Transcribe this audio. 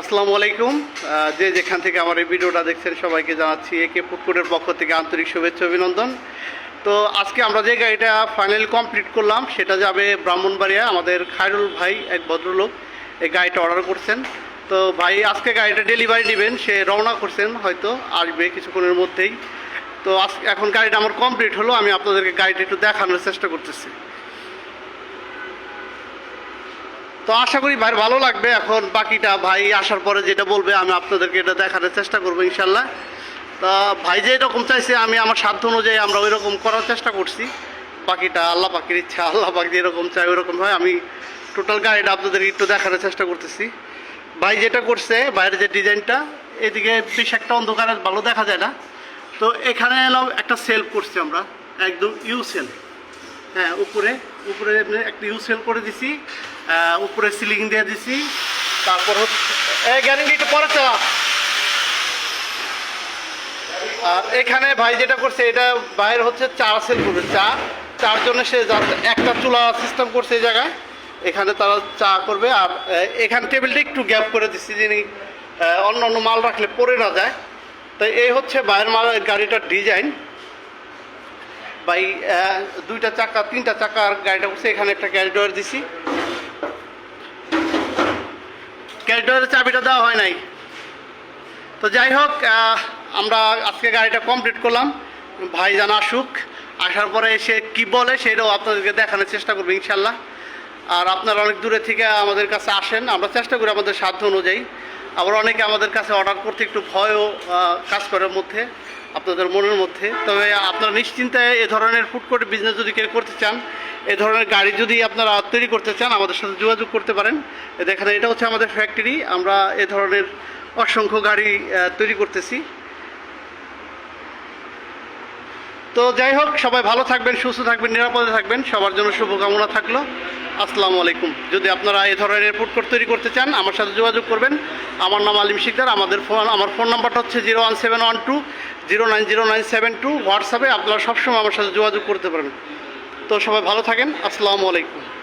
আসসালামু আলাইকুম। যে যেখান থেকে আমার এই ভিডিওটা দেখছেন সবাইকে জানাচ্ছি একে ফুটপুরের পক্ষ থেকে আন্তরিক শুভেচ্ছা, অভিনন্দন। তো আজকে আমরা যে গাড়িটা ফাইনাল কমপ্লিট করলাম, সেটা যাবে ব্রাহ্মণবাড়িয়া, আমাদের খায়রুল ভাই এক ভদ্রলোক এই গাড়িটা অর্ডার করছেন। তো ভাই, আজকে গাড়িটা ডেলিভারি নেবেন, সে রওনা করছেন, হয়তো আসবে কিছুক্ষণের মধ্যেই। তো আজ এখন গাড়িটা আমার কমপ্লিট হলো, আমি আপনাদেরকে গাড়িটা একটু দেখানোর চেষ্টা করতেছি। তো আশা করি ভাই ভালো লাগবে। এখন বাকিটা ভাই আসার পরে যেটা বলবে, আমি আপনাদেরকে এটা দেখানোর চেষ্টা করব ইনশাল্লাহ। তা ভাই যে এরকম চাইছে, আমি আমার সাধ্য অনুযায়ী আমরা ওই রকম করার চেষ্টা করছি। বাকিটা আল্লাহ পাখির ইচ্ছা, আল্লাহ পাখি যেরকম চাই ওইরকম হয়। আমি টোটাল গাড়িটা আপনাদেরকে একটু দেখানোর চেষ্টা করতেছি। ভাই যেটা করছে বাইরের যে ডিজাইনটা, এদিকে বেশ একটা অন্ধকারে, ভালো দেখা যায় না। তো এখানে একটা সেল করছি আমরা, একদম ইউ সেল। হ্যাঁ উপরে উপরে একটা ইউ সেল করে দিছি উপরে সিলিং দিয়ে দিছি। তারপর হচ্ছে এই গ্যারেন্টি একটু পরে চালা আর এখানে ভাই যেটা করছে, এটা বাইরে হচ্ছে চা সেল করবে, চা। চার জন্য সে একটা চুলা সিস্টেম করছে এই জায়গায়, এখানে তারা চা করবে। আর এখানে টেবিলটা একটু গ্যাপ করে দিচ্ছি যিনি অন্য অন্য মাল রাখলে পরে না যায়। তো এই হচ্ছে বাইরের মাল গাড়িটার ডিজাইন ভাই দুইটা চাকা, তিনটা চাকার গাড়িটা করছে এখানে একটা ক্যারিডোর দিছি। ক্যারিডোরের চাবিটা দেওয়া হয় নাই। তো যাই হোক আমরা আজকে গাড়িটা কমপ্লিট করলাম। ভাই জান আসুক, আসার পরে সে কি বলে সেটাও আপনাদেরকে দেখানোর চেষ্টা করব ইনশাল্লাহ। আর আপনারা অনেক দূরে থেকে আমাদের কাছে আসেন, আমরা চেষ্টা করি আমাদের সাধ্য অনুযায়ী। আবার অনেকে আমাদের কাছে অর্ডার করতে একটু ভয়ও কাজ করার মধ্যে। আপনাদের মনের মধ্যে। তবে আপনারা নিশ্চিন্তায় এ ধরনের ফুড কোর্ট বিজনেস যদি কেউ করতে চান, এ ধরনের গাড়ি যদি আপনারা তৈরি করতে চান, আমাদের সাথে যোগাযোগ করতে পারেন। দেখেন, এটা হচ্ছে আমাদের ফ্যাক্টরি আমরা এ ধরনের অসংখ্য গাড়ি তৈরি করতেছি। তো যাই হোক, সবাই ভালো থাকবেন, সুস্থ থাকবেন, নিরাপদে থাকবেন। সবার জন্য শুভকামনা থাকল। আসসালামু আলাইকুম। যদি আপনারা এই ধরনের ফুড কোর্ট তৈরি করতে চান, আমার সাথে যোগাযোগ করবেন। আমার নাম আলিম শিকদার। আমাদের ফোন, আমার ফোন নাম্বারটা হচ্ছে zero one seven one two zero nine zero nine seven two. হোয়াটসঅ্যাপে আপনারা সবসময় আমার সাথে যোগাযোগ করতে পারেন। তো সবাই ভালো থাকেন। আসসালামু আলাইকুম।